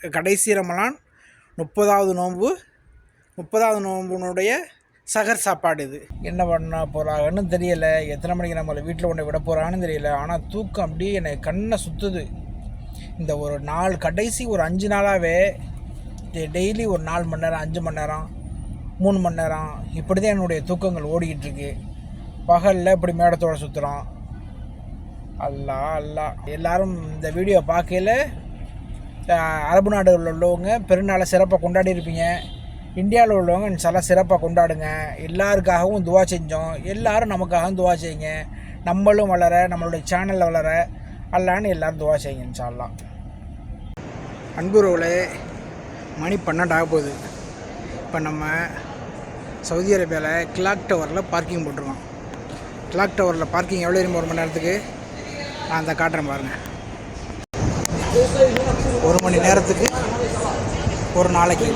கடைசி ரமலான் முப்பதாவது நோன்பு முப்பதாவது நோன்புனுடைய சகர் சாப்பாடு இது. என்ன பண்ண போகிறாங்கன்னு தெரியலை. எத்தனை மணிக்கு நம்மளை வீட்டில் கொண்டு விட போகிறான்னு தெரியல. ஆனால் தூக்கம் அப்படியே என்னை கண்ணை சுற்றுது இந்த ஒரு நாள் கடைசி ஒரு அஞ்சு நாளாகவே டெய்லி ஒரு நாலு மணி நேரம் அஞ்சு மணி நேரம் மூணு மணி நேரம் இப்படி தான் என்னுடைய தூக்கங்கள் ஓடிக்கிட்டு இருக்கு. பகலில் இப்படி மேடத்தோடு சுற்றுறோம் அல்லா அல்லா. எல்லாரும் இந்த வீடியோ பார்க்கையில் அரபு நாடுகளில் உள்ளவங்க பெருநாளை சிறப்பாக கொண்டாடி இருப்பீங்க. இந்தியாவில் உள்ளவங்க நல்லா சிறப்பாக கொண்டாடுங்க. எல்லாருக்காகவும் துவா செஞ்சோம். எல்லாரும் நமக்காகவும் துவா செய்யுங்க. நம்மளும் வளர நம்மளுடைய சேனலில் வளர அல்லான்னு எல்லோரும் துவா செய்யுங்க இன்ஷால்லாம் அன்புறவுகளே மணி பன்னெண்டாக போகுது. இப்போ நம்ம சவுதி அரேபியாவில் கிளாக் டவரில் பார்க்கிங் போட்டிருக்கோம். கிளாக் டவரில் பார்க்கிங் எவ்வளோ இருக்கும் ஒரு மணி நேரத்துக்கு? நான் அந்த காட்டுறேன் பாருங்கள் ஒரு மணி நேரத்துக்கு ஒரு நாளைக்கு.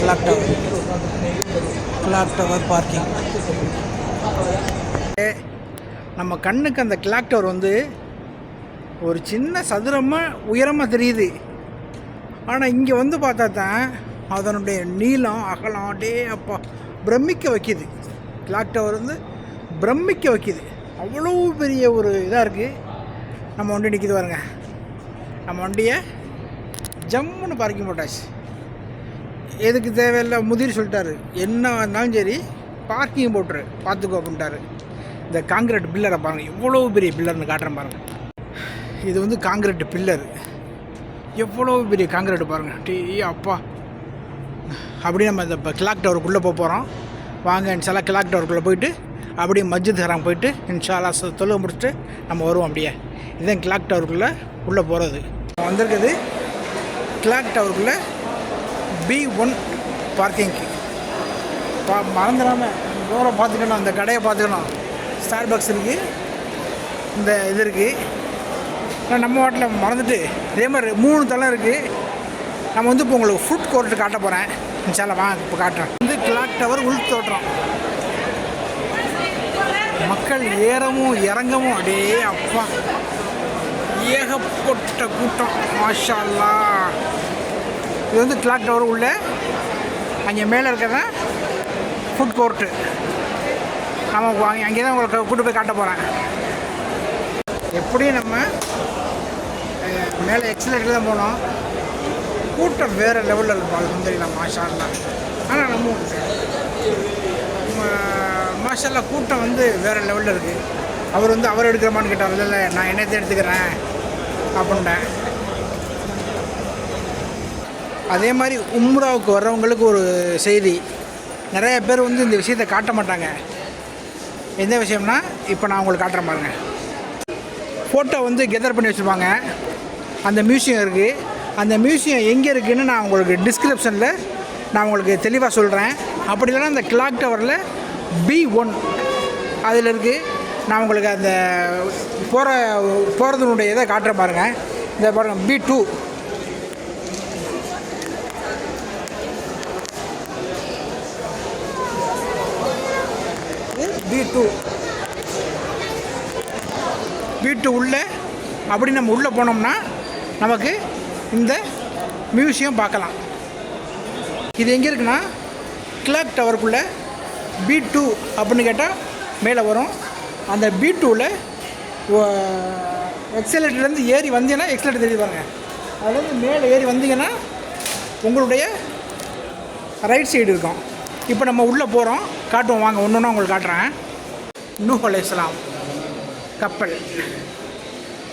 Clock tower clock tower parking நம்ம கண்ணுக்கு அந்த கிளாக் டவர் வந்து ஒரு சின்ன சதுரமாக உயரமாக தெரியுது. ஆனால் இங்கே வந்து பார்த்தா தான் அதனுடைய நீளம் அகலம் அப்படியே அப்பா பிரமிக்க வைக்கிது. கிளாக் டவர் வந்து பிரமிக்க வைக்கிது. அவ்வளோ பெரிய ஒரு இதாக இருக்குது நம்ம வண்டி நிற்கிது பாருங்க. நம்ம வண்டியை ஜம்முன்னு பார்க்கிங் போட்டாச்சு. எதுக்கு தேவையில்லை முதிர் சொல்லிட்டாரு. என்ன இருந்தாலும் சரி பார்க்கிங் போட்டுரு. பார்த்துக்கோ அப்படின்ட்டாரு. இந்த காங்கிரீட் பில்லரை பாருங்கள் எவ்வளோ பெரிய பில்லர்னு காட்டுறேன் பாருங்கள் இது வந்து காங்கிரீட் பில்லர் எவ்வளோ பெரிய காங்கிரீட் பாருங்கள் டீ அப்பா. அப்படியே நம்ம இந்த கிளாக் டவருக்குள்ளே போக போகிறோம் வாங்க இன்ஷால்லா கிளாக் டவருக்குள்ளே போயிட்டு அப்படியே மஸ்ஜித் ஹராம் போயிட்டு இன்ஷாலா சொ- முடிச்சுட்டு நம்ம வருவோம் அப்படியே. இதுதான் கிளாக் டவருக்குள்ளே உள்ளே போகிறது வந்திருக்குது கிளாக் டவருக்குள்ளே பி ஒன் பார்க்கிங்க்கு பா மறந்துடாமல் போகிற பார்த்துக்கணும் அந்த கடையை பார்த்துக்கணும். ஸ்டார் பாக்ஸ் இருக்குது இந்த இது இருக்குது நம்ம வாட்டில் மறந்துட்டு இதே மாதிரி மூணு தளம் இருக்குது நம்ம வந்து இப்போ உங்களுக்கு ஃபுட் கோர்ட்டு காட்ட போகிறேன் இன்ஷாலாம் வாங்க இப்போ காட்டுறேன். வந்து கிளாக் டவர் உள் தோட்டம் மக்கள் ஏறவும் இறங்கவும் அடே அப்பா. ஏகப்பட்ட கூட்டம் மாஷால்லா. இது வந்து கிளாக் டவர் உள்ள. அங்கே மேலே இருக்கிறத ஃபுட் கோர்ட்டு நம்ம அங்கே தான் உங்களுக்கு கூட்டு போய் காட்ட போகிறேன் எப்படியும் நம்ம மேலே எக்ஸலேட்டர் தான் போனோம் கூட்டம் வேறு லெவலில் இருக்கும் அது வந்து மாஷா ஆனால் நம்ம நம்ம மாஷா கூட்டம் வந்து வேறு லெவலில் இருக்குது அவர் வந்து அவர் எடுக்கிறமான்னு கேட்டார். இல்லை இல்லை நான் என்னத்தை எடுத்துக்கிறேன் அப்படின்ட்டேன் அதே மாதிரி உம்ராவுக்கு வர்றவங்களுக்கு ஒரு செய்தி. நிறைய பேர் வந்து இந்த விஷயத்தை காட்ட மாட்டாங்க. எந்த விஷயம்னா இப்போ நான் உங்களுக்கு காட்டுறேன் பாருங்கள் ஃபோட்டோ வந்து கெதர் பண்ணி வச்சுருப்பாங்க. அந்த மியூசியம் இருக்குது அந்த மியூசியம் எங்கே இருக்குதுன்னு நான் உங்களுக்கு டிஸ்கிரிப்ஷனில் நான் உங்களுக்கு தெளிவாக சொல்கிறேன் அப்படி இல்லைன்னா அந்த கிளாக் டவரில் பி ஒன். அதில் இருக்குது நான் உங்களுக்கு அந்த போகிற போகிறதுனுடைய இதை காட்டுறேன் பாருங்கள் இந்த பாருங்கள் பி டூ. B two. வீட்டு உள்ளே அப்படி நம்ம உள்ளே போனோம்னா நமக்கு இந்த மியூசியம் பார்க்கலாம். இது எங்கே இருக்குன்னா கிளாக் டவருக்குள்ளே பி டூ அப்படின்னு கேட்டால் மேலே வரும். அந்த பி டூவில் எக்ஸலேட்டர்லேருந்து ஏறி வந்தீங்கன்னா எக்ஸலேட்டர் தெரியுது பாருங்க. அதுலேருந்து மேலே ஏறி வந்தீங்கன்னா உங்களுடைய ரைட் சைடு இருக்கும். இப்போ நம்ம உள்ளே போகிறோம் காட்டுவோம். வாங்க ஒன்று ஒன்றா உங்களுக்கு காட்டுறேன். நூஹ் இஸ்லாம் கப்பல்.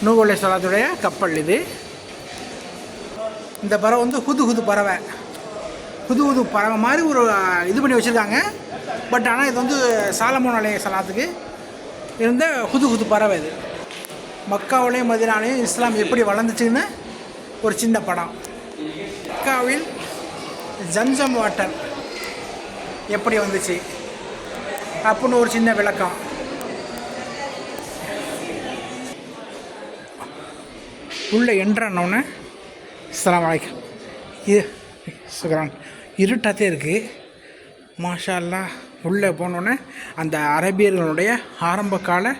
நூஹ் அலைஹிஸ்ஸலாத்துடைய கப்பல் இது. இந்த பறவை வந்து ஹுது ஹுது பறவை. புது புது பறவை மாதிரி ஒரு இது பண்ணி வச்சுருக்காங்க. பட் ஆனால் இது வந்து சாலமோன் அலைய சலாத்துக்கு இருந்த புது புது பறவை இது. மக்காவிலையும் மதினாலையும் இஸ்லாம் எப்படி வளர்ந்துச்சுன்னு ஒரு சின்ன படம். மக்காவில் ஜம்சம் வாட்டர் எப்படி வந்துச்சு அப்படின்னு ஒரு சின்ன விளக்கம். உள்ளே என்ட்ரானோடனே இஸ்லாம் அலைக்கும். இது சுக்ரான் இருட்டாத்தே இருக்குது மாஷா அல்லாஹ் உள்ளே போனோன்னே அந்த அரபியர்களுடைய ஆரம்ப கால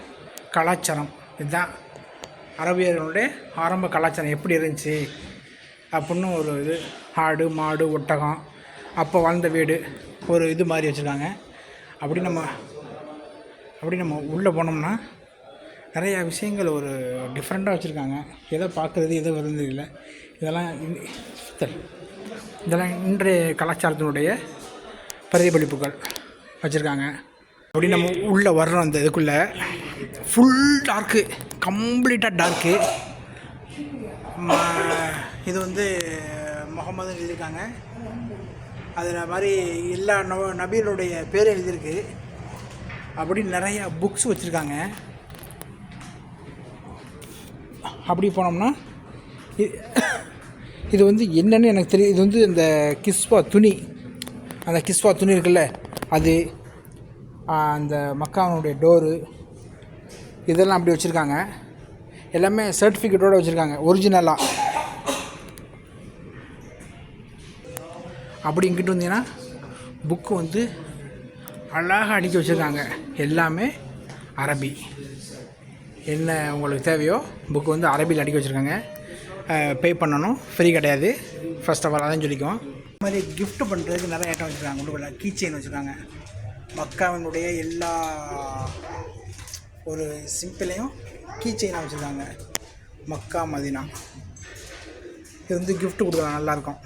கலாச்சாரம். இதுதான். அரபியர்களுடைய ஆரம்ப கலாச்சாரம் எப்படி இருந்துச்சு? அப்படின்னு ஒரு இது. ஆடு மாடு ஒட்டகம். அப்போ வாழ்ந்த வீடு. ஒரு இது மாதிரி வச்சுருக்காங்க. அப்படி நம்ம அப்படி நம்ம உள்ளே போனோம்னா நிறையா விஷயங்கள் ஒரு டிஃப்ரெண்ட்டாக வச்சுருக்காங்க. எதை பார்க்குறது எதை வருது இல்லை. இதெல்லாம் இதெல்லாம் இன்றைய கலாச்சாரத்தினுடைய பிரதிபலிப்புகள். வச்சுருக்காங்க. அப்படி நம்ம உள்ளே வர்றோம் அந்த இதுக்குள்ளே. ஃபுல் டார்க்கு கம்ப்ளீட்டாக டார்க்கு இது வந்து முகமது எழுதியிருக்காங்க. அதில் மாதிரி எல்லா நப நபீருடைய பேர் எழுதியிருக்கு. அப்படி நிறைய புக்ஸ் வச்சுருக்காங்க. அப்படி போனோம்னா இது வந்து என்னென்னு எனக்கு தெரியும் இது வந்து இந்த கிஸ்வா துணி. அந்த கிஸ்வா துணி இருக்குல்ல அது அந்த மக்கானுடைய டோரு இதெல்லாம் அப்படி வச்சுருக்காங்க. எல்லாமே சர்டிஃபிகேட்டோடு வச்சுருக்காங்க ஒரிஜினலாக அப்படி இங்கிட்டு வந்தீங்கன்னா புக்கு வந்து அழகாக அடுக்கி வச்சுருக்காங்க. எல்லாமே அரபி. என்ன உங்களுக்கு தேவையோ புக்கு வந்து அரபியில் அடுக்கி வச்சுருக்காங்க. பே பண்ணணும். ஃப்ரீ கிடையாது. ஃபஸ்ட் ஆஃப் ஆல் அதான் சொல்லிக்குவோம். இது மாதிரி கிஃப்ட் பண்ணுறதுக்கு நிறைய ஐட்டம் வச்சுருக்காங்க. உள்ளுக்குள்ள கீ செயின் வச்சுருக்காங்க. மக்காவினுடைய எல்லா ஒரு சிம்பிளையும் கீ செயினாக வச்சுருக்காங்க. Mecca Medina. இது வந்து கிஃப்ட் கொடுக்கலாம் நல்லாயிருக்கும்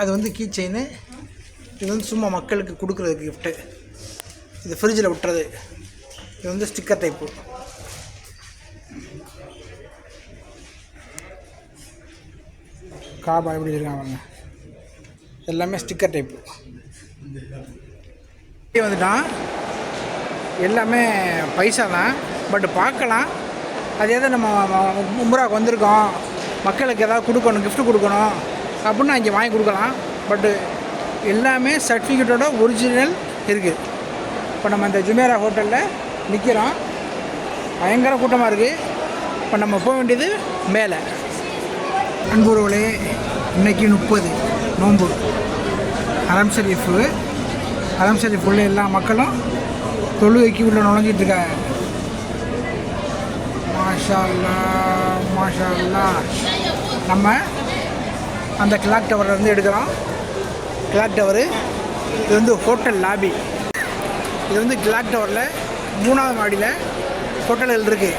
அது வந்து கீ செயின் இது வந்து சும்மா மக்களுக்கு கொடுக்குறதுக்கு கிஃப்ட்டு இது ஃப்ரிட்ஜில் விட்டுறது. இது வந்து ஸ்டிக்கர் டைப்பு காபா எப்படி இருக்காங்க எல்லாமே ஸ்டிக்கர் டைப்பு இங்கே வந்துட்டான் எல்லாமே பைசா தான் பட் பார்க்கலாம். அது எதை நம்ம மும்புறாவுக்கு வந்திருக்கோம். மக்களுக்கு ஏதாவது கொடுக்கணும் கிஃப்ட் கொடுக்கணும் அப்படின்னு இங்கே வாங்கி கொடுக்கலாம். பட்டு எல்லாமே சர்டிஃபிகேட்டோட ஒரிஜினல் இருக்குது இப்போ நம்ம இந்த ஜுமேரா ஹோட்டலில் நிற்கிறோம் பயங்கர கூட்டமாக இருக்குது இப்போ நம்ம போக வேண்டியது மேலே. அன்புறவுகளே இன்னைக்கு முப்பது. நோன்பு அரம் ஷரீஃபு. அரம் ஷரீஃப் உள்ள எல்லா மக்களும் தொழுகைக்கு உள்ள நுழைஞ்சிட்டு இருக்காங்க. மாஷால்லா மாஷால்லா. நம்ம அந்த கிளாக் டவர்லேருந்து எடுக்கிறோம். கிளாக் டவரு இது வந்து ஹோட்டல் லாபி. இது வந்து கிளாக் டவரில் மூணாவது மாடியில் ஹோட்டல்கள் இருக்குது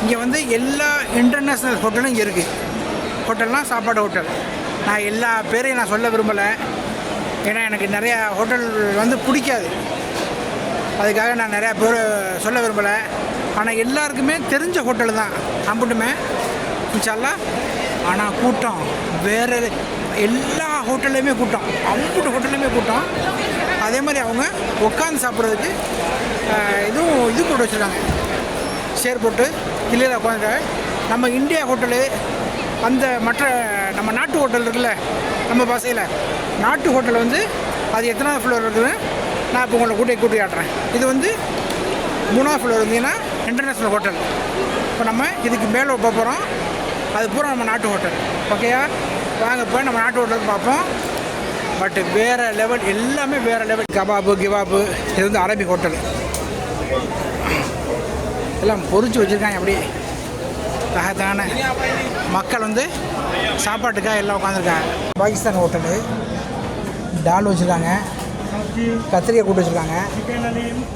இங்கே வந்து எல்லா இன்டர்நேஷ்னல் ஹோட்டலும் இங்கே இருக்குது ஹோட்டல்னால் சாப்பாடு ஹோட்டல் நான் எல்லா பேரையும் நான் சொல்ல விரும்பலை. ஏன்னா எனக்கு நிறையா ஹோட்டல் வந்து பிடிக்காது. அதுக்காக நான் நிறையா பேர் சொல்ல விரும்பலை. ஆனால் எல்லாருக்குமே தெரிஞ்ச ஹோட்டல் தான். அம்புட்டுமே இன்ஷால்லா ஆனால் கூட்டம் வேறு எல்லா ஹோட்டல்லையுமே கூட்டம். அம்புட்டு ஹோட்டல்லையுமே கூட்டம். அதே மாதிரி அவங்க உட்காந்து சாப்பிட்றதுக்கு இதுவும் இது போட்டு வச்சுருக்காங்க. சேர் போட்டு கிளியில் உட்காந்துருக்காங்க. நம்ம இந்தியா ஹோட்டலு அந்த மற்ற நம்ம நாட்டு ஹோட்டல் இருக்குல்ல நம்ம பாசையில். நாட்டு ஹோட்டல் வந்து அது எத்தனாவது ஃப்ளோர் இருக்குதுன்னு நான் இப்போ உங்களை கூட்டி கூட்டி ஆட்டுறேன் இது வந்து மூணாவது ஃப்ளோர் இருந்தீங்கன்னா இன்டர்நேஷ்னல் ஹோட்டல் இப்போ நம்ம இதுக்கு மேலே போகிறோம் அது பூரா நம்ம நாட்டு ஹோட்டல். ஓகேயா வாங்க போய் நம்ம நாட்டு ஹோட்டல் பார்ப்போம். பட் வேறு லெவல் எல்லாமே வேறு லெவல் கபாபு கிபாபு இது வந்து அரபி ஹோட்டல் எல்லாம் பொறிச்சு வச்சுருக்காங்க அப்படியே. ரகத்தான மக்கள் வந்து சாப்பாட்டுக்காக எல்லாம் உட்காந்துருக்காங்க பாகிஸ்தான் ஹோட்டலு டால் வச்சுருக்காங்க. கத்திரிக்காய் கூட்டு வச்சுருக்காங்க.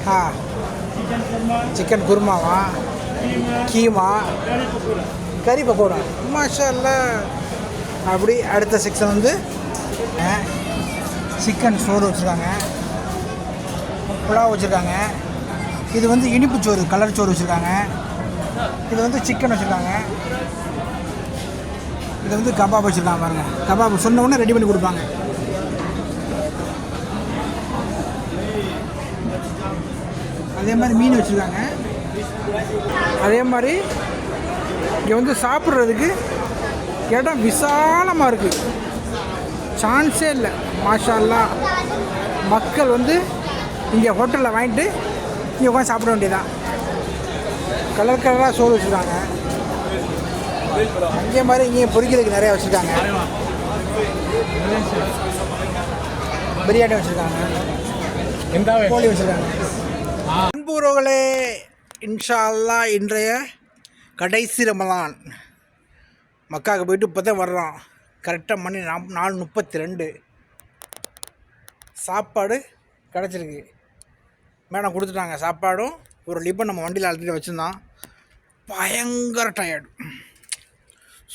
ஆ. சிக்கன் குருமாவா? கீமா. கறி பக்கோடா. மாஷா அப்படி அடுத்த செக்ஷன் வந்து சிக்கன் சோறு வச்சுருக்காங்க. புலாவ் வச்சுருக்காங்க. இது வந்து இனிப்பு சோறு கலர் சோறு வச்சுருக்காங்க. இது வந்து சிக்கன் வச்சுருக்காங்க. இது வந்து கபாப் வச்சுருக்காங்க பாருங்கள் கபாப் சொன்ன உடனே ரெடி பண்ணி கொடுப்பாங்க. அதே மாதிரி மீன் வச்சுருக்காங்க. அதே மாதிரி இங்கே வந்து சாப்பிட்றதுக்கு இடம் விசாலமாக இருக்குது சான்ஸே இல்லை. மாஷா அல்லாஹ் மக்கள் வந்து இங்கே ஹோட்டலில் வாங்கிட்டு இங்கே உட்காந்து சாப்பிட வேண்டியதான் கலர் கலராக சோறு வச்சுருக்காங்க. அங்கே மாதிரி இங்கேயும் பொரிக்கிறதுக்கு நிறையா வச்சுருக்காங்க. பிரியாணி வச்சுருக்காங்க. கோழி வச்சுருக்காங்க. அன்புறவுகளே இன்ஷா அல்லாஹ் இன்றைய கடைசி ரமலான். மக்காவுக்கு போயிட்டு இப்போ தான் வர்றோம். கரெக்டாக மணி நா- நாலு முப்பத்தி ரெண்டு சாப்பாடு கிடச்சிருக்கு. மேடம் கொடுத்துட்டாங்க சாப்பாடும் ஒரு லிப்பன் நம்ம வண்டியில் அழுத்திட்டு வச்சுருந்தோம். பயங்கர டயர்டு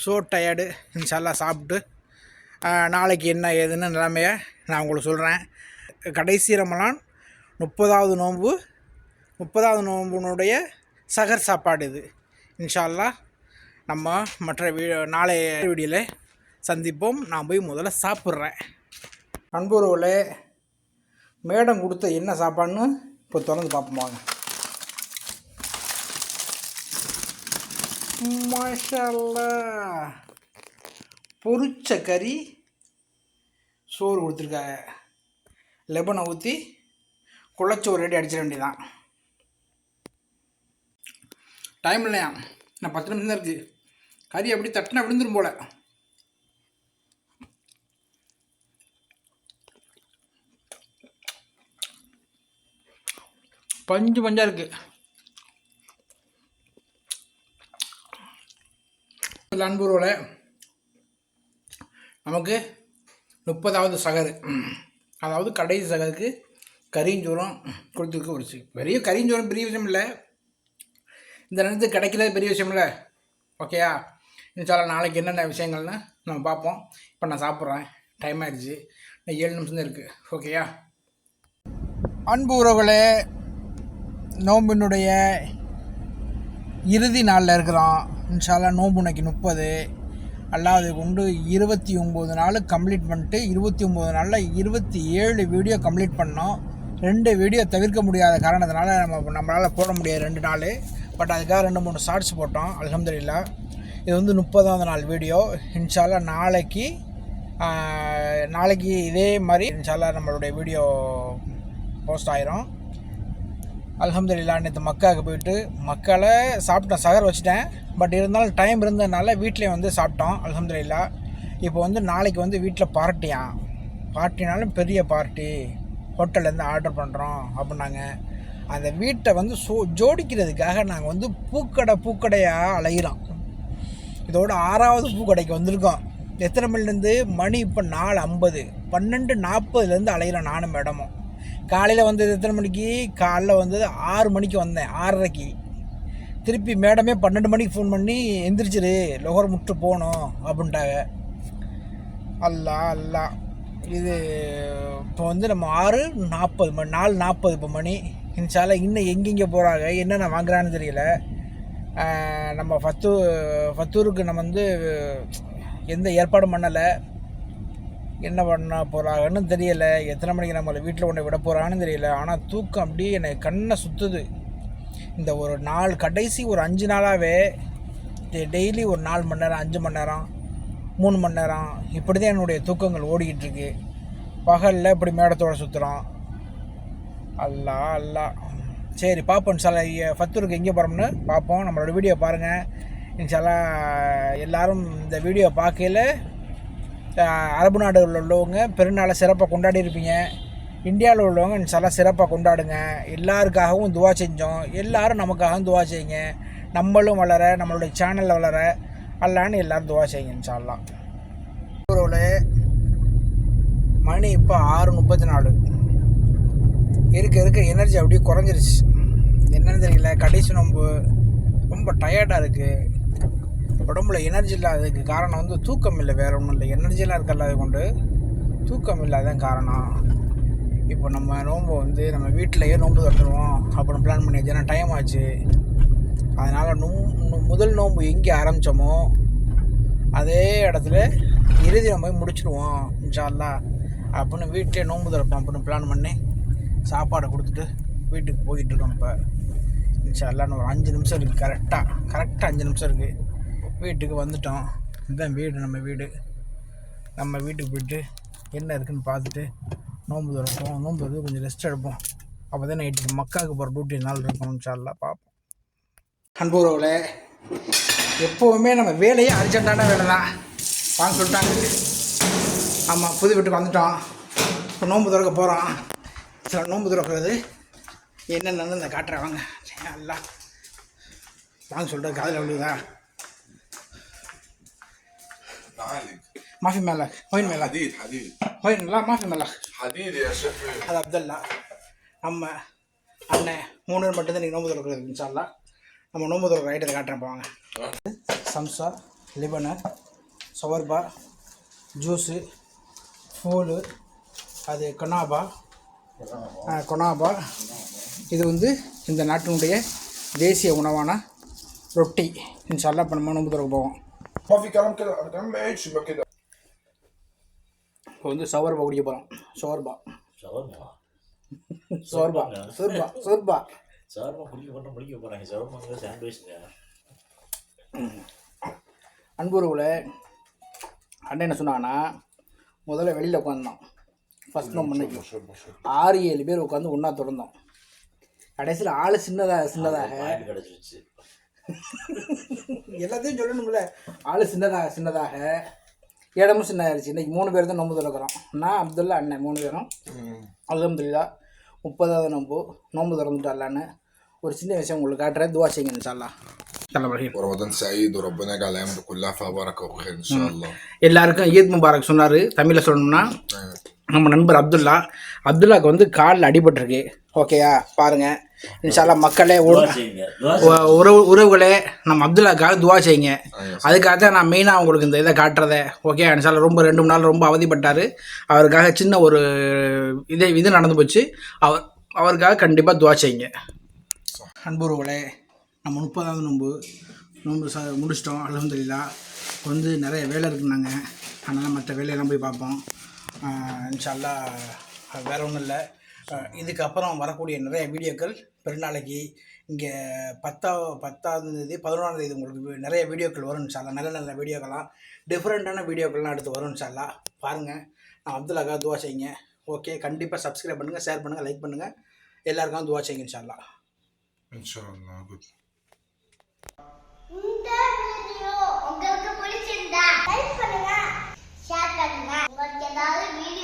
ஸோ டயர்டு இன்ஷால்லா சாப்பிட்டு நாளைக்கு என்ன ஏதுன்னு நிலைமையை நான் உங்களுக்கு சொல்கிறேன் கடைசி ரமலான் முப்பதாவது நோன்பு முப்பதாவது நோன்புனுடைய சகர் சாப்பாடு இது. இன்ஷால்லா நம்ம மற்ற வீ நாளைய வீடியோவில் சந்திப்போம். நான் போய் முதல்ல சாப்பிட்றேன். நண்பர்களே மேடம் கொடுத்த என்ன சாப்பாடுன்னு இப்போ திறந்து பார்ப்போம் வாங்க. மாஷல்லா பொரிச்ச கறி சோறு கொடுத்துருக்காங்க. லெபனை ஊற்றி குழச்சோறு ரெடி அடிச்சிட வேண்டியதான் டைம் இல்லையா? நான் பத்து நிமிஷம் தான் இருக்குது கறி அப்படி தட்டினா விழுந்துரும் போல. பஞ்சு பஞ்சாக இருக்குது அன்புருவில் நமக்கு முப்பதாவது சகரு. அதாவது கடைசி சகருக்கு கரிஞ்சோரம் கொடுத்துருக்க ஒரு பெரிய கரிஞ்சோறும் பெரிய விஷயம் இல்லை. இந்த நேரத்துக்கு கிடைக்கிறது பெரிய விஷயம் இல்லை. ஓகேயா இன்ஷால்லா நாளைக்கு என்னென்ன விஷயங்கள்னு நம்ம பார்ப்போம். இப்போ நான் சாப்பிட்றேன். டைம் ஆயிடுச்சு. ஏழு நிமிஷம் தான் இருக்குது ஓகேயா அன்பு உறவுகளே நோம்பினுடைய இறுதி நாளில் இருக்கிறோம் இன்ஷாலாக நோம்பு இன்னைக்கு முப்பது. அல்லாது கொண்டு இருபத்தி ஒம்பது நாள் கம்ப்ளீட் பண்ணிட்டு இருபத்தி ஒம்பது நாளில் இருபத்தி ஏழு வீடியோ கம்ப்ளீட் பண்ணோம். ரெண்டு வீடியோ தவிர்க்க முடியாத காரணத்தினால நம்ம நம்மளால் போட முடியாது ரெண்டு நாள். பட் அதுக்காக ரெண்டு மூணு ஷார்ட்ஸ் போட்டோம். அலமதுல்லா இது வந்து முப்பதாவது நாள் வீடியோ இன்ஷாலாக நாளைக்கு நாளைக்கு இதே மாதிரி இன்ஷாலாக நம்மளுடைய வீடியோ போஸ்ட் ஆயிரும். அலமதுல்லா நேற்று மக்காவுக்கு போயிட்டு மக்களை சாப்பிட்டேன் சகர் வச்சுட்டேன். பட் இருந்தாலும் டைம் இருந்ததுனால வீட்டிலே வந்து சாப்பிட்டோம் அலமதுல்லா இப்போ வந்து நாளைக்கு வந்து வீட்டில் பார்ட்டியா? பார்ட்டினாலும் பெரிய பார்ட்டி. ஹோட்டல்லேருந்து ஆர்டர் பண்ணுறோம் அப்படின்னாங்க. அந்த வீட்டை வந்து சோ ஜோடிக்கிறதுக்காக நாங்கள் வந்து பூக்கடை பூக்கடையாக அலைகிறோம் இதோட ஆறாவது பூக்கடைக்கு வந்திருக்கோம். எத்தனை மணிலேருந்து மணி இப்போ நாலு ஐம்பது. பன்னெண்டு நாற்பதுலேருந்து அலைகிறோம் நானும் மேடமும். காலையில் வந்தது எத்தனை மணிக்கு? காலைல வந்தது ஆறு மணிக்கு வந்தேன் ஆறரைக்கு. திருப்பி மேடமே பன்னெண்டு மணிக்கு ஃபோன் பண்ணி எந்திரிச்சிரு லொஹர் முட்டு போகணும் அப்படின்ட்டாங்க. அல்லா அல்லா. இது இப்போ வந்து நம்ம ஆறு நாற்பது மணி நாலு நாற்பது இப்போ மணி. இன்சால இன்னும் எங்கெங்கே போகிறாங்க என்னென்ன வாங்குறான்னு தெரியல. நம்ம ஃபத்து ஃபத்தூருக்கு நம்ம வந்து எந்த ஏற்பாடும் பண்ணலை. என்ன பண்ண போகிறாங்கன்னு தெரியல. எத்தனை மணிக்கு நம்மளை வீட்டில் கொண்டு விட போகிறாங்கன்னு தெரியல. ஆனால் தூக்கம் அப்படியே என்னை கண்ணை சுற்றுது இந்த ஒரு நாள் கடைசி ஒரு அஞ்சு நாளாகவே டெய்லி ஒரு நாலு மணி நேரம் அஞ்சு மணி நேரம் மூணு மணி நேரம் இப்படி தான் என்னுடைய தூக்கங்கள் ஓடிக்கிட்டு இருக்கு. பகலில் இப்படி மேடத்தோட சுற்றுறோம் அல்லா அல்லா. சரி பார்ப்போம் சார் ஃபத்தூருக்கு எங்கே போகிறோம்னு பார்ப்போம் நம்மளோட வீடியோ பாருங்கள் இன்ஷால்லா எல்லாரும் இந்த வீடியோ பார்க்கையில் அரபு நாடுகளில் உள்ளவங்க பெருநாளை சிறப்பாக கொண்டாடி இருப்பீங்க. இந்தியாவில் உள்ளவங்க இன்ஷால்லா சிறப்பாக கொண்டாடுங்க. எல்லாருக்காகவும் துவா செஞ்சோம். எல்லாரும் நமக்காகவும் துவா செய்யுங்க. நம்மளும் வளர நம்மளுடைய சேனலில் வளர அல்லான்னு எல்லோரும் துவா செய்யுங்க இன்ஷால்லா மணி இப்போ ஆறு முப்பத்தி நாலு இருக்க இருக்க எனர்ஜி அப்படியே குறைஞ்சிருச்சு. என்னன்னு தெரியல கடைசி நோம்பு ரொம்ப டயர்டாக இருக்குது உடம்புல எனர்ஜி இல்லாததுக்கு காரணம் வந்து தூக்கம் இல்லை வேறு ஒன்றும் இல்லை. எனர்ஜிலாம் இருக்கல கொண்டு தூக்கம் இல்லாதான் காரணம். இப்போ நம்ம நோம்பு வந்து நம்ம வீட்டிலையே நோன்பு தட்டுருவோம் அப்புறம் பிளான் பண்ணியாச்சு ஏன்னா டைம் ஆச்சு. அதனால் நோ முதல் நோன்பு எங்கே ஆரம்பித்தோமோ அதே இடத்துல இறுதி நம்ம முடிச்சிடுவோம் இன்ஷா அல்லாஹ் அப்படின்னு வீட்டிலே நோன்பு திறப்போம். அப்படின்னு பிளான் பண்ணி சாப்பாடை கொடுத்துட்டு வீட்டுக்கு போயிட்டுருக்கோம் இப்போ. இன்ஷா இன்னும் ஒரு அஞ்சு நிமிஷம் இருக்குது கரெக்டாக கரெக்டாக அஞ்சு நிமிஷம் இருக்குது வீட்டுக்கு வந்துட்டோம். இதுதான் வீடு நம்ம வீடு. நம்ம வீட்டுக்கு போயிட்டு என்ன இருக்குன்னு பார்த்துட்டு நோன்பு திறப்போம். நோன்பு வந்து கொஞ்சம் ரெஸ்ட் எடுப்போம். அப்போ தான் நைட்டுக்கு மக்காவுக்கு போகிற டியூட்டி நாள் இருக்கணும் சார்லாம் பார்ப்போம். அன்புறவில் எப்போவுமே நம்ம வேலையே அர்ஜென்ட்டான வேலை தான். வாங்க சொல்லிட்டாங்க. ஆமாம் புது வீட்டுக்கு வந்துட்டோம். இப்போ நோன்பு திறக்க போகிறோம் சில நோன்பு திறக்கிறது என்னென்னு இந்த காட்டுறேன். வாங்க. எல்லாம் வாங்க சொல்கிறது காதில் விழுதா تعالي ما في ملك وين ملك حديد حديد وين لا ما في ملك حديد يا شيخ அது அப்துல்லா நம்ம அண்ணன் மூணு பேர் மட்டும்தான் நீங்கள் நோம்பு திறக்கிறது இன்ஷால்லா நம்ம நோம்பு திறக்கிற ஐட்டத்தை காட்டுறேன் போவாங்க சம்சா லிபனர் சவர்பா ஜூஸு ஃபூலு அது கொனாபா ஆ, கொனாபா இது வந்து இந்த நாட்டினுடைய தேசிய உணவான ரொட்டி இன்ஷால்லா இப்போ நம்ம நோம்பு திறக்க போவோம் ما في كلام كده انا كمان ما عيدش يبقى كده இப்போ வந்து சவர்பா குடிக்க போகிறோம் சவர்பா ஷவர்மா சோர்பா சோர்பா சோர்பா ஷவர்மா குடிக்க மட்டும் முடிக்க போகிறாங்க ஷவர்மாங்க சாண்ட்விச்ங்க அன்புறவில் அண்ணன் என்ன சொன்னாங்கன்னா முதல்ல வெளியில் உட்காந்தோம் ஃபஸ்ட் நோம்பு அன்னைக்கு ஆறு ஏழு பேர் உட்காந்து ஒன்றா தொடர்ந்தோம் கடைசியில் ஆள் சின்னதாக சின்னதாக பாயிண்ட் கிடச்சிருச்சு எல்லாத்தையும் சொல்லணும்ல. ஆள் சின்னதாக சின்னதாக. இடமும் சின்ன ஆயிடுச்சு இன்றைக்கி மூணு பேர் தான் நோம்பு திறக்கிறோம். நான் அப்துல்லா அண்ணன் மூணு பேரும். அலமதுல்லா முப்பதாவது நோம்பு. நோம்பு திறந்துட்டாலான்னு ஒரு சின்ன விஷயம் உங்களுக்கு காட்டுறேன். துவா செய்யுங்க இன்ஷால்லாம் ரமதான் சயீத் ரப்பனா கலாம் குல்லா ஃபபரக் ஓகே எல்லாருக்கும் ஈத் முபாரக் சொன்னார். தமிழில் சொல்லணும்னா நம்ம நண்பர் அப்துல்லா. அப்துல்லாக்கு வந்து காலில் அடிபட்டிருக்கு. ஓகேயா? பாருங்கள் இன்ஷால்லா மக்களே உறவு உறவுகளே நம்ம அப்துல்லாக்காக துவா செய்யுங்க. அதுக்காக தான் நான் மெயினாக உங்களுக்கு இந்த இதை காட்டுறதே. ஓகே இன்ஷால்லா ரொம்ப ரெண்டு மூணு நாள் ரொம்ப அவதிப்பட்டார். அவருக்காக சின்ன ஒரு இதே இது நடந்து போச்சு. அவர் அவருக்காக கண்டிப்பாக துவா செய்யுங்க. அன்புறவுகளே நம்ம முப்பதாவது நோன்பு நோன்பு ச முடிச்சிட்டோம். அலமதுல்லா வந்து நிறைய வேலை இருக்குனாங்க அதனால் மற்ற வேலையெல்லாம் போய் பார்ப்போம். இன்ஷால்லா வேற ஒன்றும் இல்லை. இதுக்கப்புறம் வரக்கூடிய நிறைய வீடியோக்கள் பெருநாளைக்கு இங்கே பத்தாவது பத்தாவது தேதி பதினொன்றாம் தேதி உங்களுக்கு நிறைய வீடியோக்கள் வரும்னு சார்லாம் நல்ல நல்ல வீடியோக்கள்லாம் டிஃப்ரெண்ட்டான வீடியோக்கள்லாம் எடுத்து வரும்னு சார்லாம் பாருங்கள் நான் அப்துல் அகா துவா செய்யுங்க. ஓகே கண்டிப்பாக சப்ஸ்கிரைப் பண்ணுங்கள் ஷேர் பண்ணுங்கள் லைக் பண்ணுங்கள் எல்லாருக்கும் துவா செய்யுங்க இன்ஷால்லா இந்த வீடியோ உங்களுக்கு பிடிச்சிருந்தா லைக் பண்ணுங்க ஷேர் பண்ணுங்க. உங்களுக்கு ஏதாவது வீடியோ